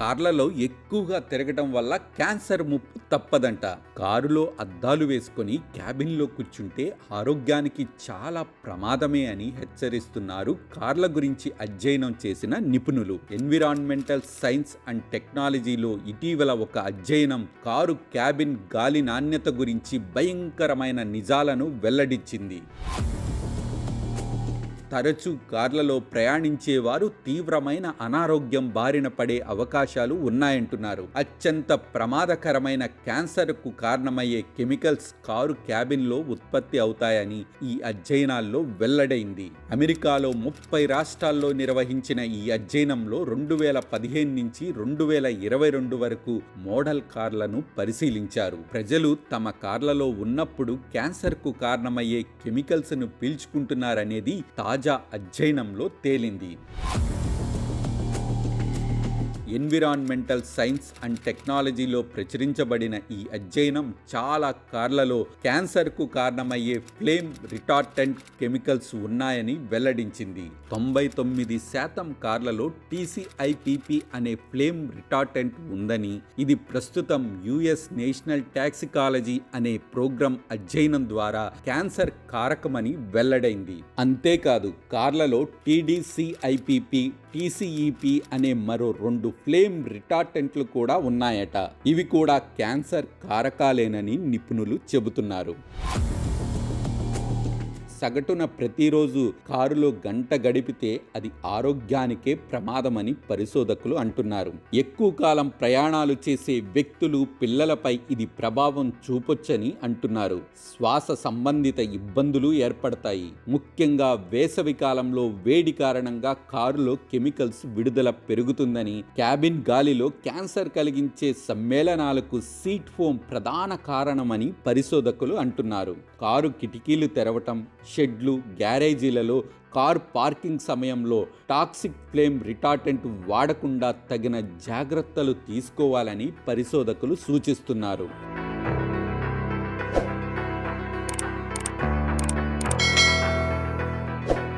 కార్లలో ఎక్కువగా తిరగటం వల్ల క్యాన్సర్ ముప్పు తప్పదంట. కారులో అద్దాలు వేసుకొని క్యాబిన్లో కూర్చుంటే ఆరోగ్యానికి చాలా ప్రమాదమే అని హెచ్చరిస్తున్నారు కార్ల గురించి అధ్యయనం చేసిన నిపుణులు. ఎన్విరాన్మెంటల్ సైన్స్ అండ్ టెక్నాలజీలో ఇటీవల ఒక అధ్యయనం కారు క్యాబిన్ గాలి నాణ్యత గురించి భయంకరమైన నిజాలను వెల్లడించింది. తరచూ కార్లలో ప్రయాణించేవారు తీవ్రమైన అనారోగ్యం బారిన పడే అవకాశాలు ఉన్నాయంటున్నారు. అత్యంత ప్రమాదకరమైన క్యాన్సర్కు కారణమయ్యే కెమికల్స్ కారు క్యాబిన్లో ఉత్పత్తి అవుతాయని ఈ అధ్యయనాల్లో వెల్లడైంది. అమెరికాలో ముప్పై రాష్ట్రాల్లో నిర్వహించిన ఈ అధ్యయనంలో రెండు వేల పదిహేను నుంచి రెండు వేల ఇరవై రెండు వరకు మోడల్ కార్లను పరిశీలించారు. ప్రజలు తమ కార్లలో ఉన్నప్పుడు క్యాన్సర్కు కారణమయ్యే కెమికల్స్ను పీల్చుకుంటున్నారనేది తాజా అధ్యయనంలో తేలింది. ఎన్విరాన్మెంటల్ సైన్స్ అండ్ టెక్నాలజీలో ప్రచురించబడిన ఈ అధ్యయనం చాలా కార్లలో క్యాన్సర్కు కారణమయ్యే ఫ్లేమ్ రిటార్టెంట్ కెమికల్స్ ఉన్నాయని వెల్లడించింది. తొంభై తొమ్మిది శాతం కార్లలో టీసీఐపిపి అనే ఫ్లేమ్ రిటార్టెంట్ ఉందని ఇది ప్రస్తుతం యుఎస్ నేషనల్ టాక్సికాలజీ అనే ప్రోగ్రాం అధ్యయనం ద్వారా క్యాన్సర్ కారకమని వెల్లడైంది. అంతేకాదు కార్లలో టీడీసీఐపిపి టీసీఈపి అనే మరో రెండు ఫ్లేమ్ రిటార్టెంట్లు కూడా ఉన్నాయట. ఇవి కూడా క్యాన్సర్ కారకాలేనని నిపుణులు చెబుతున్నారు. సగటున ప్రతిరోజు కారులో గంట గడిపితే అది ఆరోగ్యానికే ప్రమాదమని పరిశోధకులు అంటున్నారు. ఎక్కువ కాలం ప్రయాణాలు చేసే వ్యక్తులు పిల్లలపై ఇది ప్రభావం చూపొచ్చని అంటున్నారు. శ్వాస సంబంధిత ఇబ్బందులు ఏర్పడతాయి. ముఖ్యంగా వేసవి కాలంలో వేడి కారణంగా కారులో కెమికల్స్ విడుదల పెరుగుతుందని క్యాబిన్ గాలిలో క్యాన్సర్ కలిగించే సమ్మేళనాలకు సీట్ ఫోమ్ ప్రధాన కారణమని పరిశోధకులు అంటున్నారు. కారు కిటికీలు తెరవటం షెడ్లు గ్యారేజీలలో కార్ పార్కింగ్ సమయంలో టాక్సిక్ ఫ్లేమ్ రిటార్టెంట్ వాడకుండా తగిన జాగ్రత్తలు తీసుకోవాలని పరిశోధకులు సూచిస్తున్నారు.